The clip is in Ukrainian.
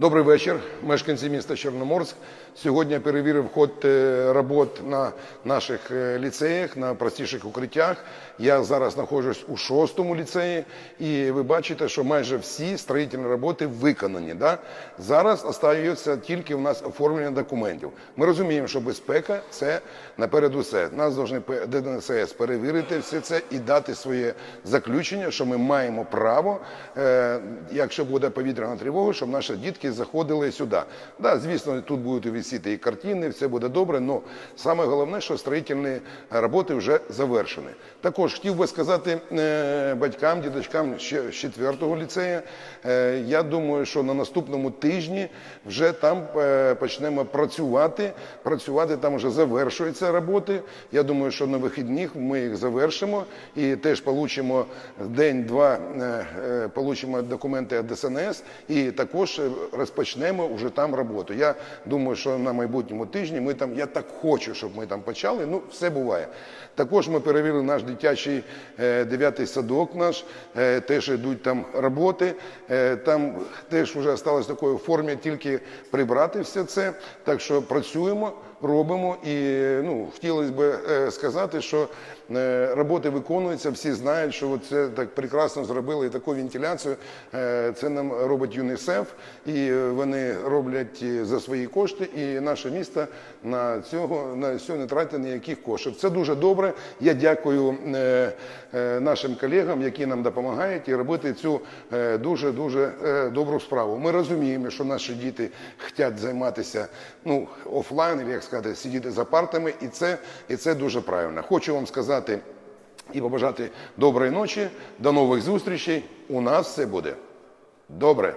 Добрий вечір, мешканці міста Чорноморськ. Сьогодні перевірив ход е, робот на наших е, ліцеях, на простіших укриттях. Я зараз знаходжусь у шостому ліцеї, і ви бачите, що майже всі строїтельні роботи виконані. Да? Зараз остаються тільки у нас оформлення документів. Ми розуміємо, що безпека це наперед усе. Нас повинні ДНСС перевірити все це і дати своє заключення, що ми маємо право, е, якщо буде повітряна тривога, щоб наші дітки заходили сюди. Да, звісно, тут будуть висіти і картини, все буде добре, але саме головне, що строїтельні роботи вже завершені. Також хотів би сказати е, батькам, діточкам ще з 4-го ліцею, е, я думаю, що на наступному тижні вже там е, почнемо працювати. Працювати там вже завершуються роботи. Я думаю, що на вихідних ми їх завершимо і теж получимо день-два, получимо документи від ДСНС і також е, розпочнемо вже там роботу. Я думаю, що на майбутньому тижні ми там, я так хочу, щоб ми там почали. Ну, все буває. Також ми перевірили наш дитячий е, дев'ятий садок наш, е, теж йдуть там роботи. Е, Там теж вже залишилось в такої формі тільки прибрати все це. Так що працюємо, робимо і ну, хотілося б сказати, що роботи виконуються, всі знають, що це так прекрасно зробили і таку вентиляцію. Це нам робить ЮНІСЕФ, і вони роблять е, за свої кошти, і наше місто на цього на цього не тратить ніяких коштів. Це дуже добре. Я дякую е, е, нашим колегам, які нам допомагають і робити цю е, дуже дуже е, добру справу. Ми розуміємо, що наші діти хочуть займатися ну офлайн, як сказати, сидіти за партами, і це, і це дуже правильно. Хочу вам сказати і побажати доброї ночі, до нових зустрічей. У нас все буде добре.